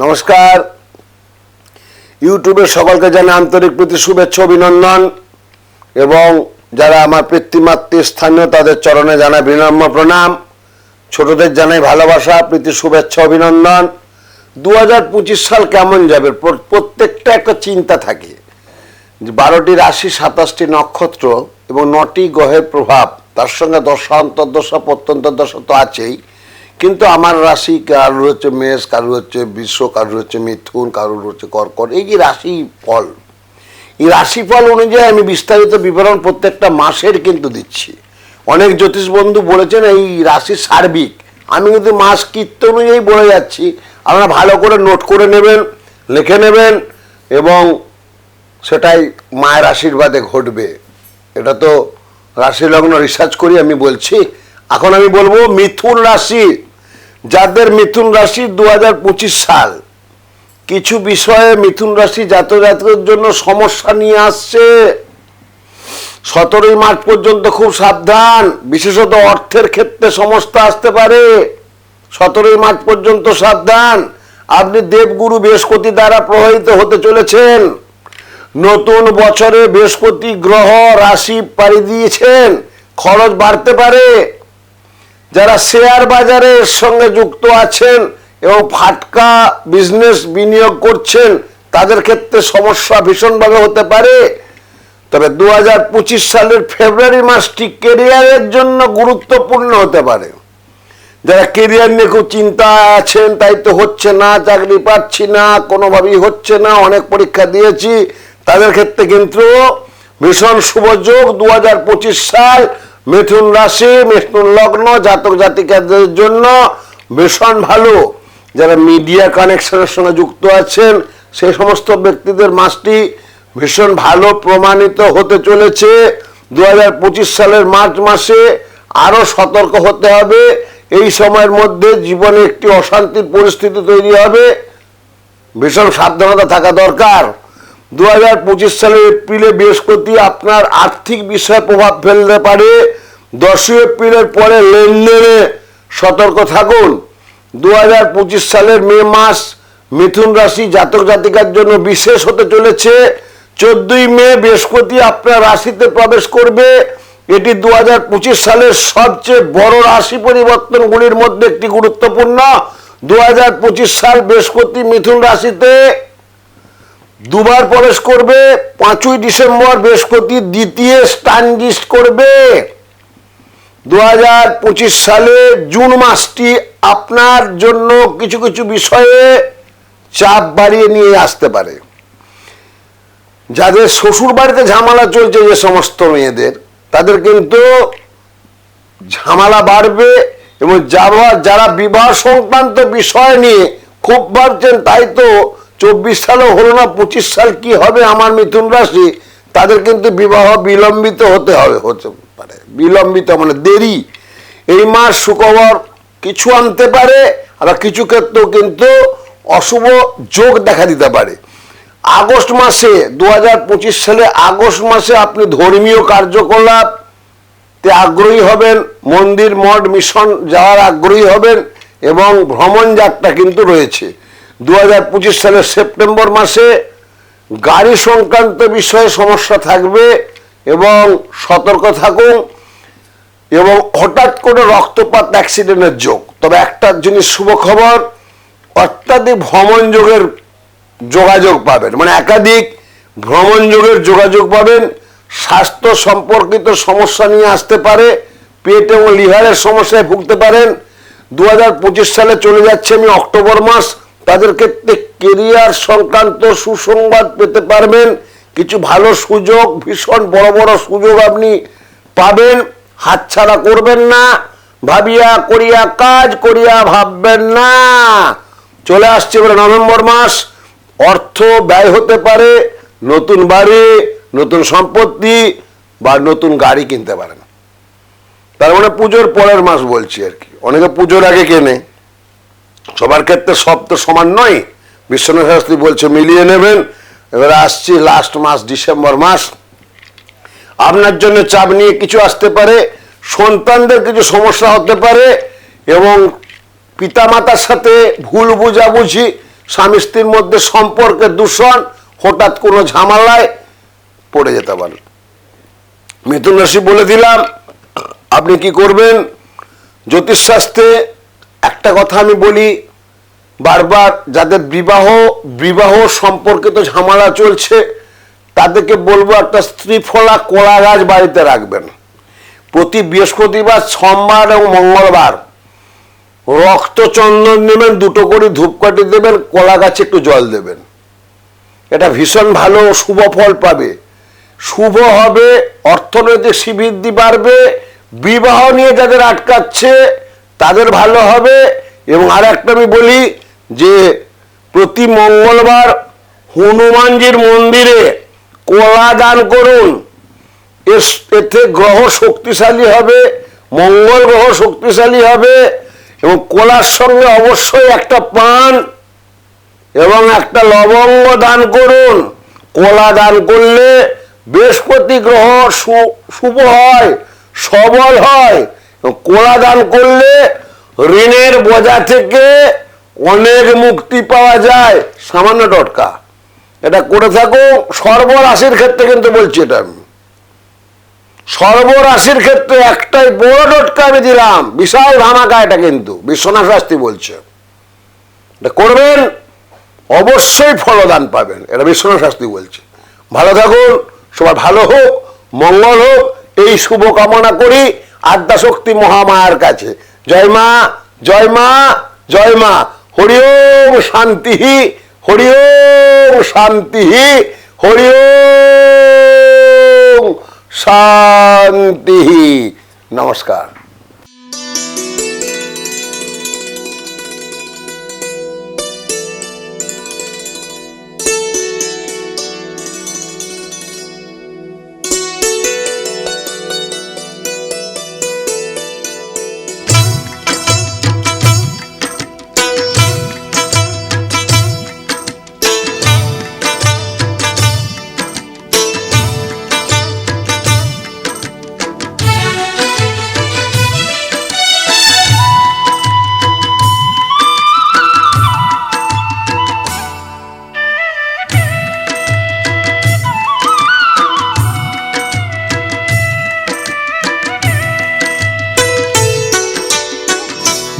নমস্কার। ইউটিউবের সকলকে জানাই আন্তরিক প্রীতি, শুভেচ্ছা, অভিনন্দন। এবং যারা আমার পিতৃমাতৃ স্থানীয়, তাদের চরণে জানাই বিনম্র প্রণাম। ছোটদের জানাই ভালোবাসা, প্রীতি, শুভেচ্ছা, অভিনন্দন। দু হাজার পঁচিশ সাল কেমন যাবে? প্র- প্রত্যেকটা একটা চিন্তা থাকে। যে বারোটি রাশি, সাতাশটি নক্ষত্র এবং নটি গ্রহের প্রভাব, তার সঙ্গে দশা, অন্তর্দশা, প্রত্যন্ত দশা তো আছেই। কিন্তু আমার রাশি কারোর হচ্ছে মেষ, কারোর হচ্ছে বিশ্ব, কারোর হচ্ছে মিথুন, কারোর হচ্ছে কর্কট, এই যে রাশি ফল, এই রাশিফল অনুযায়ী আমি বিস্তারিত বিবরণ প্রত্যেকটা মাসের কিন্তু দিচ্ছি। অনেক জ্যোতিষ বন্ধু বলেছেন, এই রাশি সার্বিক। আমি কিন্তু মাস কীর্ত অনুযায়ী বলে যাচ্ছি। আপনারা ভালো করে নোট করে নেবেন, লিখে নেবেন এবং সেটাই মায়ের আশীর্বাদে ঘটবে। এটা তো রাশি লগ্ন রিসার্চ করি আমি বলছি। এখন আমি বলব, মিথুন রাশি। যাদের মিথুন রাশি দু হাজার পঁচিশ সাল। কিছু বিষয়ে মিথুন রাশি জাতকের জন্য সমস্যা নিয়ে আসছে। সতেরোই মার্চ পর্যন্ত খুব সাবধান, বিশেষত অর্থের ক্ষেত্রে সমস্যা আসতে পারে। সতেরোই মার্চ পর্যন্ত সাবধান, আপনি দেবগুরু বৃহস্পতি দ্বারা প্রভাবিত হতে চলেছেন। নতুন বছরে বৃহস্পতি গ্রহ রাশি পাড়ি দিয়েছেন, খরচ বাড়তে পারে। যারা শেয়ার বাজারের সঙ্গে যুক্ত আছেন এবং ফাটকা বিজনেস বিনিয়োগ করছেন, তাদের ক্ষেত্রে সমস্যা ভীষণভাবে হতে পারে। তবে দু হাজার পঁচিশ সালের ফেব্রুয়ারি মাসটি কেরিয়ারের জন্য গুরুত্বপূর্ণ হতে পারে। যারা কেরিয়ার নিয়ে খুব চিন্তা আছেন, তাই তো হচ্ছে না, চাকরি পাচ্ছি না, কোনোভাবেই হচ্ছে না, অনেক পরীক্ষা দিয়েছি। তাদের ক্ষেত্রে কিন্তু ভীষণ শুভযোগ দু হাজার পঁচিশ সাল মিথুন রাশি, মিথুন লগ্ন, জাতক জাতিকাদের জন্য ভীষণ ভালো। যারা মিডিয়া কানেকশনের সঙ্গে যুক্ত আছেন সেই সমস্ত ব্যক্তিদের মাসটি ভীষণ ভালো প্রমাণিত হতে চলেছে। দু হাজার পঁচিশ সালের মার্চ মাসে আরও সতর্ক হতে হবে। এই সময়ের মধ্যে জীবনে একটি অশান্তির পরিস্থিতি তৈরি হবে। ভীষণ সাবধানতা থাকা দরকার। দু হাজার পঁচিশ সালের এপ্রিলে বৃহস্পতি আপনার আর্থিক বিষয়ে প্রভাব ফেলতে পারে। দশই এপ্রিলের পরে লেনদেনে সতর্ক থাকুন। দু হাজার পঁচিশ সালের মে মাস মিথুন রাশি জাতক জাতিকার জন্য বিশেষ হতে চলেছে। চোদ্দই মে বৃহস্পতি আপনার রাশিতে প্রবেশ করবে। এটি দু হাজার পঁচিশ সালের সবচেয়ে বড় রাশি পরিবর্তনগুলির মধ্যে একটি গুরুত্বপূর্ণ। দু হাজার পঁচিশ সাল বৃহস্পতি মিথুন রাশিতে দুবার প্রবেশ করবে, পাঁচই ডিসেম্বর বৃহস্পতি দ্বিতীয় স্টানজিস্ট করবে। দু হাজার পঁচিশ সালে জুন মাসটি আপনার জন্য কিছু কিছু বিষয়ে চাপ বাড়িয়ে নিয়ে আসতে পারে। যাদের শ্বশুর বাড়িতে ঝামেলা চলছে যে সমস্ত মেয়েদের, তাদের কিন্তু ঝামেলা বাড়বে এবং যারা যারা বিবাহ সংক্রান্ত বিষয় নিয়ে খুব ভাবছেন তাই তো চব্বিশ সালও হলো না, পঁচিশ সাল কি হবে আমার মিথুন রাশি? তাদের কিন্তু বিবাহ বিলম্বিত হতে হবে, হতে পারে। বিলম্বিত মানে দেরি। এই মাস সুখবর কিছু আনতে পারে, আবার কিছু ক্ষেত্রেও কিন্তু অশুভ যোগ দেখা দিতে পারে। আগস্ট মাসে দু হাজার পঁচিশ সালে আগস্ট মাসে আপনি ধর্মীয় কার্যকলাপ তে আগ্রহী হবেন, মন্দির, মঠ, মিশন যাওয়ার আগ্রহী হবেন এবং ভ্রমণ যাত্রা কিন্তু রয়েছে। দু হাজার পঁচিশ সালের সেপ্টেম্বর মাসে গাড়ি সংক্রান্ত বিষয়ে সমস্যা থাকবে এবং সতর্ক থাকুন এবং হঠাৎ করে রক্তপাত অ্যাক্সিডেন্টের যোগ। তবে একটা জিনিস শুভ খবর, অত্যাধিক ভ্রমণ যোগের যোগাযোগ পাবেন মানে একাধিক ভ্রমণ যোগের যোগাযোগ পাবেন। স্বাস্থ্য সম্পর্কিত সমস্যা নিয়ে আসতে পারে, পেট এবং লিভারের সমস্যায় ভুগতে পারেন। দু হাজার পঁচিশ সালে চলে যাচ্ছে আমি অক্টোবর মাস তাদের ক্ষেত্রে কেরিয়ার সংক্রান্ত সুসংবাদ পেতে পারবেন। কিছু ভালো সুযোগ, ভীষণ বড় বড় সুযোগ আপনি পাবেন। হাতছাড়া করবেন না। ভাবিয়া করিয়া কাজ করিয়া ভাববেন না। চলে আসছে এবারে নভেম্বর মাস। অর্থ ব্যয় হতে পারে, নতুন বাড়ি, নতুন সম্পত্তি বা নতুন গাড়ি কিনতে পারেন। তার মানে পুজোর পরের মাস বলছি আর কি। অনেকে পুজোর আগে কেনে। সবার ক্ষেত্রে সব তো সমান নয়। বিশ্বনাথ শাস্ত্রী বলছে, মিলিয়ে নেবেন। এবারে আসছি লাস্ট মাস, ডিসেম্বর মাস। আপনার জন্য চাপ নিয়ে কিছু আসতে পারে, সন্তানদের কিছু সমস্যা হতে পারে, এবং পিতামাতার সাথে ভুল বুঝাবুঝি স্বামী স্ত্রীর মধ্যে সম্পর্কের দূষণ, হঠাৎ কোনো ঝামেলায় পড়ে যেতে পারে। মিথুন রাশি বলে দিলাম, আপনি কি করবেন? জ্যোতিষশাস্ত্রে একটা কথা আমি বলি বারবার যাদের বিবাহ বিবাহ সম্পর্কিত ঝামেলা চলছে, তাদেরকে বলব একটা স্ত্রীফলা কলা গাছ বাড়িতে রাখবেন। প্রতি বৃহস্পতিবার, সোমবার এবং মঙ্গলবার রক্ত চন্দন নেবেন, দুটো করে ধূপকাঠি দেবেন, কলা গাছে একটু জল দেবেন। এটা ভীষণ ভালো শুভ ফল পাবে। শুভ হবে, অর্থনৈতিক শ্রীবৃদ্ধি বাড়বে, বিবাহ নিয়ে যাদের আটকাচ্ছে, তাদের ভালো হবে। এবং আর একটা আমি বলি যে প্রতি মঙ্গলবার হনুমানজির মন্দিরে কলা দান করুন এতে গ্রহ শক্তিশালী হবে, মঙ্গল গ্রহ শক্তিশালী হবে এবং কলার সঙ্গে অবশ্যই একটা পান এবং একটা লবঙ্গ দান করুন। কলা দান করলে বৃহস্পতি গ্রহ শুভ হয়, সবল হয়। কলা দান করলে ঋণের বোঝা থেকে অনেক মুক্তি পাওয়া যায়, সামান্য টটকা। এটা করে থাকো, সর্বরাশির ক্ষেত্রে কিন্তু বলছি এটা আমি। সর্বরাশির ক্ষেত্রে একটাই বড় টটকা আমি দিলাম, বিশাল ধামাকা এটা কিন্তু, বিশ্বনাথ শাস্তি বলছে। এটা করবেন, অবশ্যই ফলদান পাবেন, এটা বিশ্বনাথ শাস্তি বলছে। ভালো থাকুন, সবার ভালো হোক, মঙ্গল হোক, এই শুভ কামনা করি আদ্যাশক্তি মহামায়ার কাছে। জয় মা জয় মা জয় মা। হরি ওম শান্তি হরি ওম শান্তি হরি ওম শান্তি। নমস্কার।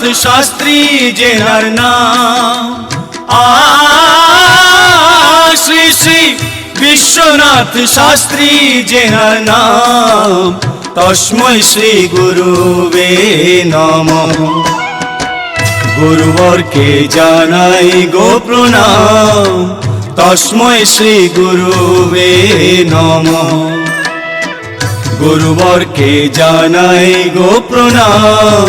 বিশ্বনাথ শাস্ত্রী জেনার নাম। শ্রী শ্রী বিশ্বনাথ শাস্ত্রী জেনার নাম। তস্মৈ শ্রী গুরুবে নমঃ। গুরুবরকে জানাই গো প্রণাম। তস্মৈ শ্রী গুরুবে নমঃ। গুরুবরকে জানাই গো প্রণাম।